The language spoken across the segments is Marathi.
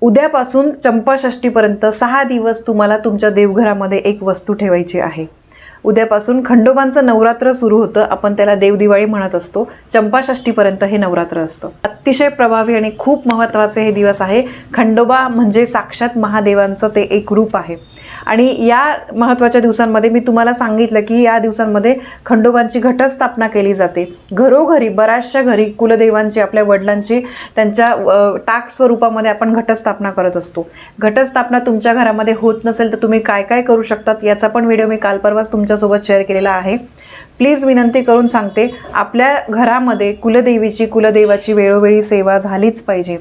उद्यापासून चंपाषष्टीपर्यंत सहा दिवस तुम्हाला तुमच्या देवघरामध्ये एक वस्तू ठेवायची आहे. उद्यापासून खंडोबांचं नवरात्र सुरू होतं. आपण त्याला देवदिवाळी म्हणत असतो. चंपाषष्टीपर्यंत हे नवरात्र असतं. अतिशय प्रभावी आणि खूप महत्त्वाचे हे दिवस आहे. खंडोबा म्हणजे साक्षात महादेवांचं ते एक रूप आहे. आणि या महत्त्वाच्या दिवसांमध्ये मी तुम्हाला सांगितलं की या दिवसांमध्ये खंडोबांची घटस्थापना केली जाते. घरोघरी बऱ्याचशा घरी कुलदेवांची आपल्या वडिलांची त्यांच्या टाक स्वरूपामध्ये आपण घटस्थापना करत असतो. घटस्थापना तुमच्या घरामध्ये होत नसेल तर तुम्ही काय काय करू शकतात याचा पण व्हिडिओ मी काल परवाच तुमच्यासोबत शेअर केलेला आहे. प्लीज विनंती करून सांगते आपल्या घरामध्ये कुलदेवीची कुलदेवाची वेळोवेळी सेवा झालीच पाहिजे.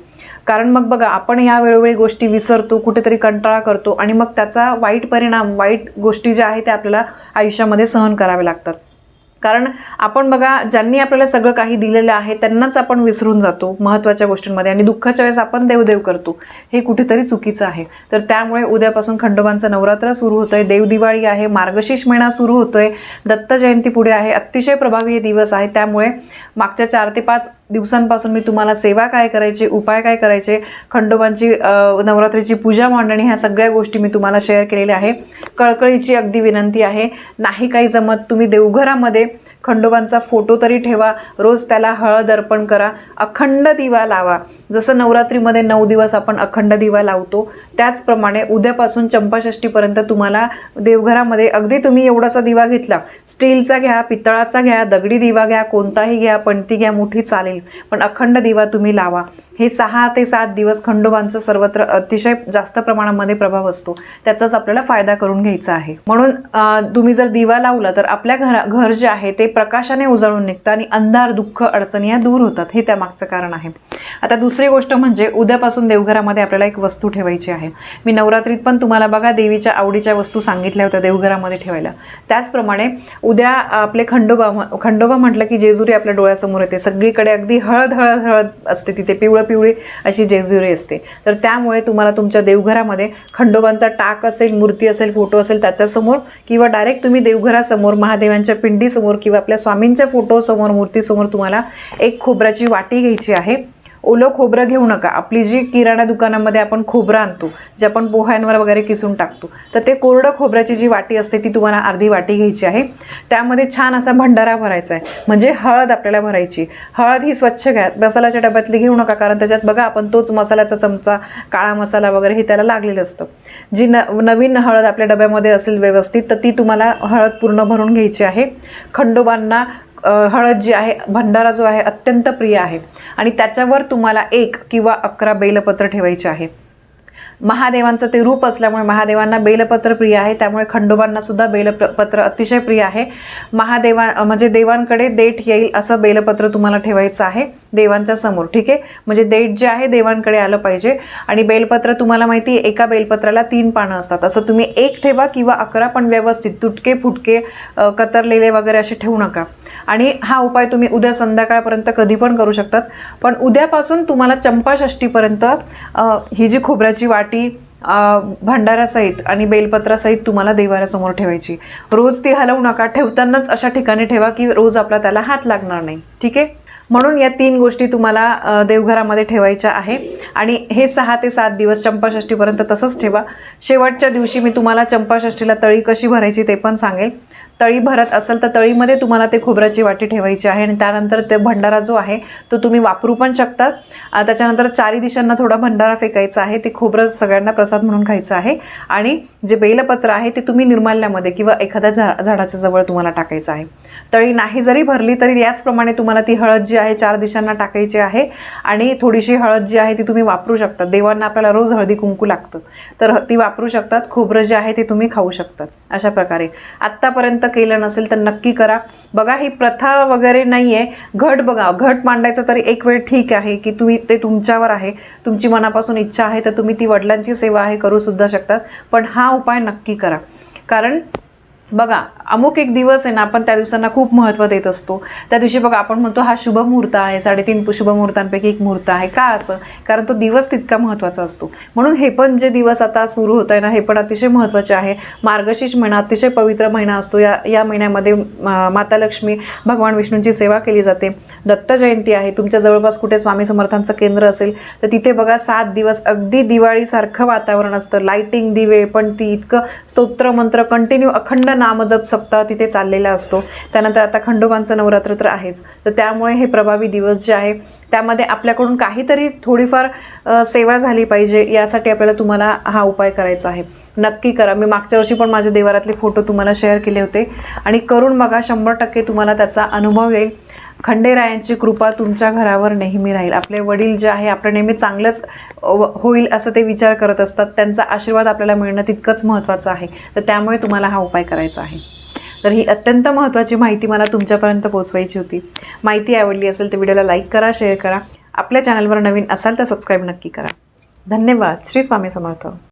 कारण मग बघा आपण या वेळोवेळी गोष्टी विसरतो कुठेतरी कंटाळा करतो आणि मग त्याचा वाईट परिणाम वाईट गोष्टी ज्या आहेत त्या आपल्याला आयुष्यामध्ये सहन कराव्या लागतात. कारण आपण बघा ज्यांनी आपल्याला सगळं काही दिलेलं आहे त्यांनाच आपण विसरून जातो महत्त्वाच्या गोष्टींमध्ये आणि दुःखाच्या वेळेस आपण देवदेव करतो. हे कुठेतरी चुकीचं आहे. तर त्यामुळे उद्यापासून खंडोबांचं नवरात्र सुरू होतंय. देवदिवाळी आहे मार्गशीर्ष महिना सुरू होतो दत्त जयंती पुढे आहे. अतिशय प्रभावी हे दिवस आहे. त्यामुळे मागच्या चार ते पाच दिवसांपासून मी तुम्हाला सेवा काय करायची उपाय काय करायचे खंडोबांची नवरात्रीची पूजा मांडणी ह्या सगळ्या गोष्टी मी तुम्हाला शेअर केलेल्या आहे. कळकळीची अगदी विनंती आहे. नाही काही जमत तुम्ही देवघरामध्ये खंडोबांचा फोटो तरी ठेवा. रोज त्याला हळद अर्पण करा. अखंड दिवा लावा. जसं नवरात्रीमध्ये नऊ दिवस आपण अखंड दिवा लावतो त्याचप्रमाणे उद्यापासून चंपाषष्टीपर्यंत तुम्हाला देवघरामध्ये अगदी तुम्ही एवढासा दिवा घेतला. स्टीलचा घ्या पितळाचा घ्या दगडी दिवा घ्या कोणताही घ्या पणती घ्या मोठी चालेल. पण अखंड दिवा तुम्ही लावा. हे सहा ते सात दिवस खंडोबांचं सर्वत्र अतिशय जास्त प्रमाणामध्ये प्रभाव असतो. त्याचाच आपल्याला फायदा करून घ्यायचा आहे. म्हणून तुम्ही जर दिवा लावला तर आपल्या घरा घर जे आहे ते प्रकाशाने उजळून निघतं आणि अंधार दुःख अडचणी या दूर होतात. हे त्यामागचं कारण आहे. आता दुसरी गोष्ट म्हणजे उद्यापासून देवघरामध्ये आपल्याला एक वस्तू ठेवायची आहे. मी नवरात्रीत पण तुम्हाला बघा देवीच्या आवडीच्या वस्तू सांगितल्या होत्या देवघरामध्ये ठेवायला. त्याचप्रमाणे उद्या आपले खंडोबा खंडोबा म्हटलं की जेजुरी आपल्या डोळ्यासमोर येते. सगळीकडे अगदी हळद हळद हळद असते तिथे पिवळं पिवळी अशी जेजुरी असते. तर त्यामुळे तुम्हाला तुमच्या देवघरामध्ये खंडोबांचा टाक असेल मूर्ती असेल फोटो असेल त्याच्यासमोर किंवा डायरेक्ट तुम्ही देवघरासमोर महादेवांच्या पिंडीसमोर किंवा आपल्या स्वामींच्या फोटोसमोर मूर्तीसमोर तुम्हाला एक खोबऱ्याची वाटी घ्यायची आहे. ओलं खोबरं घेऊ नका. आपली जी किराणा दुकानामध्ये आपण खोबरं आणतो जे आपण पोह्यांवर वगैरे किसून टाकतो तर ते कोरडं खोबऱ्याची जी वाटी असते ती तुम्हाला अर्धी वाटी घ्यायची आहे. त्यामध्ये छान असा भंडारा भरायचा आहे. म्हणजे हळद आपल्याला भरायची. हळद ही स्वच्छ घ्या. मसाल्याच्या डब्यातली घेऊ नका कारण त्याच्यात बघा आपण तोच मसाल्याचा चमचा काळा मसाला वगैरे हे त्याला लागलेलं असतं. जी न नवीन हळद आपल्या डब्यामध्ये असेल व्यवस्थित तर ती तुम्हाला हळद पूर्ण भरून घ्यायची आहे. खंडोबांना हळद जी आहे भंडारा जो आहे अत्यंत प्रिय आहे. आणि त्याच्यावर तुम्हाला एक किंवा अकरा बेलपत्र ठेवायचे आहे. महादेवांचं ते रूप असल्यामुळे महादेवांना बेलपत्र प्रिय आहे. त्यामुळे खंडोबांना सुद्धा बेलपत्र अतिशय प्रिय आहे. महादेवा म्हणजे देवांकडे देठ येईल असं बेलपत्र तुम्हाला ठेवायचं आहे देवांच्या समोर ठीक आहे? म्हणजे देठ जे आहे देवांकडे आलं पाहिजे. आणि बेलपत्र तुम्हाला माहिती आहे एका बेलपत्राला तीन पानं असतात. असं तुम्ही एक ठेवा किंवा अकरा पण व्यवस्थित तुटके फुटके कतरलेले वगैरे असे ठेवू नका. आणि हा उपाय तुम्ही उद्या संध्याकाळपर्यंत कधी पण करू शकतात. पण उद्यापासून तुम्हाला चंपाषष्टीपर्यंत ही जी खोबऱ्याची वाट वाटी भंडारासहित आणि बेलपत्रासहित तुम्हाला देवाऱ्यासमोर ठेवायची. रोज ती हलवू नका ठेवतानाच अशा ठिकाणी ठेवा की रोज आपला त्याला हात लागणार नाही. ठीक आहे? म्हणून या तीन गोष्टी तुम्हाला देवघरामध्ये ठेवायच्या आहे. आणि हे सहा ते सात दिवस चंपाषष्ठीपर्यंत तसंच ठेवा. शेवटच्या दिवशी मी तुम्हाला चंपाषष्ठीला तळी कशी भरायची ते पण सांगेल. तळी भरत असेल तर तळीमध्ये तुम्हाला ते खोबऱ्याची वाटी ठेवायची आहे आणि त्यानंतर ते भंडारा जो आहे तो तुम्ही वापरू पण शकतात त्याच्यानंतर चारी दिशांना थोडा भंडारा फेकायचा आहे. ते खोबरं सगळ्यांना प्रसाद म्हणून खायचं आहे. आणि जे बेलपत्र आहे ते तुम्ही निर्माल्यामध्ये किंवा एखाद्या झा झाडाच्या जवळ तुम्हाला टाकायचं आहे. तळी नाही जरी भरली तरी याचप्रमाणे तुम्हाला ती हळद जी आहे चार दिशांना टाकायची आहे आणि थोडीशी हळद जी आहे ती तुम्ही वापरू शकता. देवांना आपल्याला रोज हळदी कुंकू लागतं. तर ती वापरू शकतात. खोबरं जे आहे ते तुम्ही खाऊ शकतात. अशा प्रकारे. आत्तापर्यंत केलं नसेल तर नक्की करा. बघा ही प्रथा वगैरे नाही आहे घट बघा घट मांडायचं तरी एक वेळ ठीक आहे की तुम्ही ते तुमच्यावर आहे. तुमची मनापासून इच्छा आहे तर तुम्ही ती वडिलांची सेवा आहे करू सुद्धा शकतात पण हा उपाय नक्की करा. कारण बघा अमुक एक दिवस आहे ना आपण त्या दिवसांना खूप महत्त्व देत असतो. त्या दिवशी बघा आपण म्हणतो हा शुभ मुहूर्त आहे साडेतीन पु- शुभ मुहूर्तांपैकी एक मुहूर्त आहे. का असं? कारण तो दिवस तितका महत्त्वाचा असतो. म्हणून हे पण जे दिवस आता सुरू होत आहे ना हे पण अतिशय महत्त्वाचे आहे. मार्गशीर्ष महिना अतिशय पवित्र महिना असतो. या या महिन्यामध्ये माता लक्ष्मी भगवान विष्णूंची सेवा केली जाते. दत्त जयंती आहे. तुमच्या जवळपास कुठे स्वामी समर्थांचं केंद्र असेल तर तिथे बघा सात दिवस अगदी दिवाळीसारखं वातावरण असतं. लाईटिंग दिवे पण ती इतकं स्तोत्रमंत्र कंटिन्यू अखंड नामजप सप्ताह तिथे चाललेला असतो. त्यानंतर आता खंडोबांचं नवरात्र तर आहेच. तर त्यामुळे हे प्रभावी दिवस जे आहे त्यामध्ये आपल्याकडून काहीतरी थोडीफार सेवा झाली पाहिजे यासाठी आपल्याला तुम्हाला हा उपाय करायचा आहे. नक्की करा. मी मागच्या वर्षी पण माझ्या देवारातले फोटो तुम्हाला शेअर केले होते. आणि करून बघा शंभर टक्के तुम्हाला त्याचा अनुभव येईल. खंडेरायांची कृपा तुमच्या घरावर नेहमी राहील. आपले वडील जे आहे आपलं नेहमी चांगलंच होईल असं ते विचार करत असतात. त्यांचा आशीर्वाद आपल्याला मिळणं तितकंच महत्त्वाचं आहे. तर त्यामुळे तुम्हाला हा उपाय करायचा आहे. तर ही अत्यंत महत्त्वाची माहिती मला तुमच्यापर्यंत पोहोचवायची होती. माहिती आवडली असेल तर व्हिडिओला लाईक करा शेअर करा. आपल्या चॅनलवर नवीन असाल तर सबस्क्राईब नक्की करा. धन्यवाद. श्री स्वामी समर्थ.